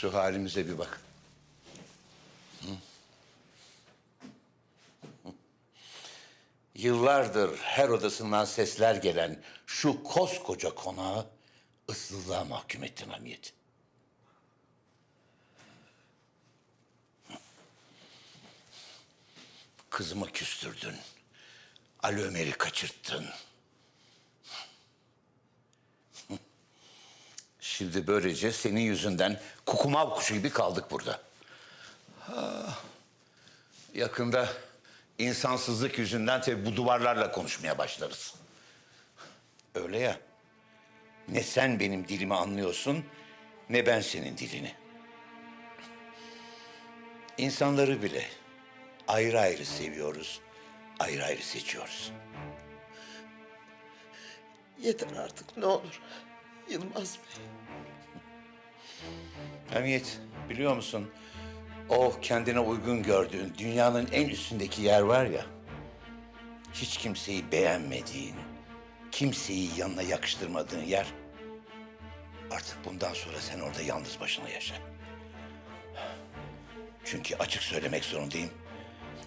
Şu halimize bir bak. Yıllardır her odasından sesler gelen şu koskoca konağı ıssızlığa mahkum ettin Hamiyet. Kızımı küstürdün. Ali Ömer'i kaçırttın. Şimdi böylece senin yüzünden kukumav kuşu gibi kaldık burada. Ah, Yakında insansızlık yüzünden tabii bu duvarlarla konuşmaya başlarız. Öyle ya. Ne sen benim dilimi anlıyorsun, ne ben senin dilini. İnsanları bile ayrı ayrı seviyoruz, ayrı ayrı seçiyoruz. Yeter artık ne olur. Yılmaz Bey. Hamiyet, biliyor musun? O kendine uygun gördüğün dünyanın en üstündeki yer var ya. Hiç kimseyi beğenmediğin, kimseyi yanına yakıştırmadığın yer. Artık bundan sonra sen orada yalnız başına yaşa. Çünkü açık söylemek zorundayım.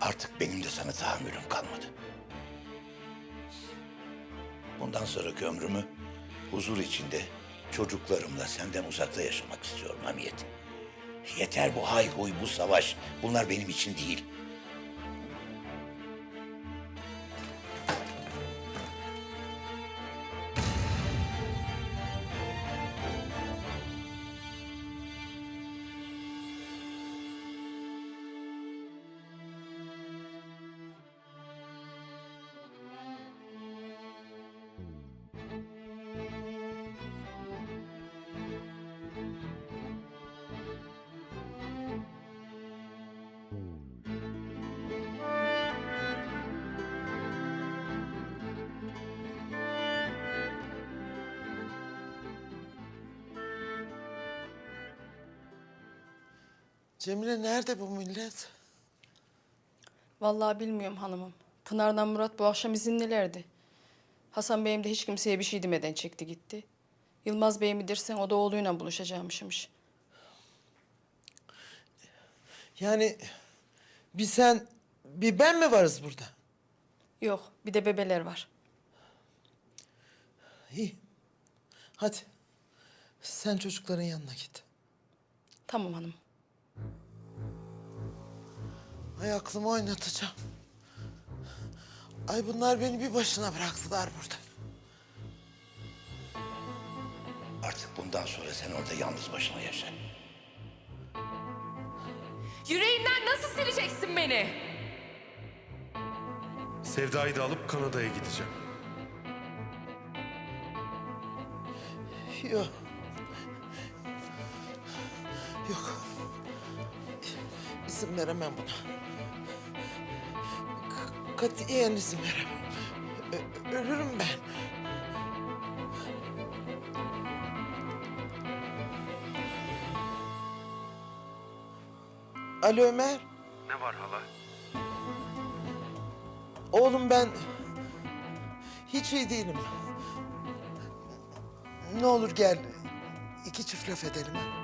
Artık benim de sana tahammülüm kalmadı. Bundan sonraki ömrümü huzur içinde çocuklarımla senden uzakta yaşamak istiyorum Hamiyet. Yeter bu hay huy, bu savaş. Bunlar benim için değil. Cemile nerede bu millet? Vallahi bilmiyorum hanımım. Pınar'dan Murat bu akşam izinlilerdi. Hasan Bey'im de hiç kimseye bir şey demeden çekti gitti. Yılmaz Bey'i mi dersen o da oğluyla buluşacakmışmış. Yani bir sen bir ben mi varız burada? Yok bir de bebeler var. İyi. Hadi. Sen çocukların yanına git. Tamam hanım. Ay aklımı oynatacağım. Ay bunlar beni bir başına bıraktılar burada. Artık bundan sonra sen orada yalnız başına yaşa. Yüreğinden nasıl sileceksin beni? Sevda'yı da alıp Kanada'ya gideceğim. Yok. Yok. İzin veremem buna. Katiyen izin veremem. Ö- ölürüm ben. Ali Ömer. Ne var hala? Oğlum ben hiç iyi değilim. Ne olur gel. iki çift laf edelim. ha?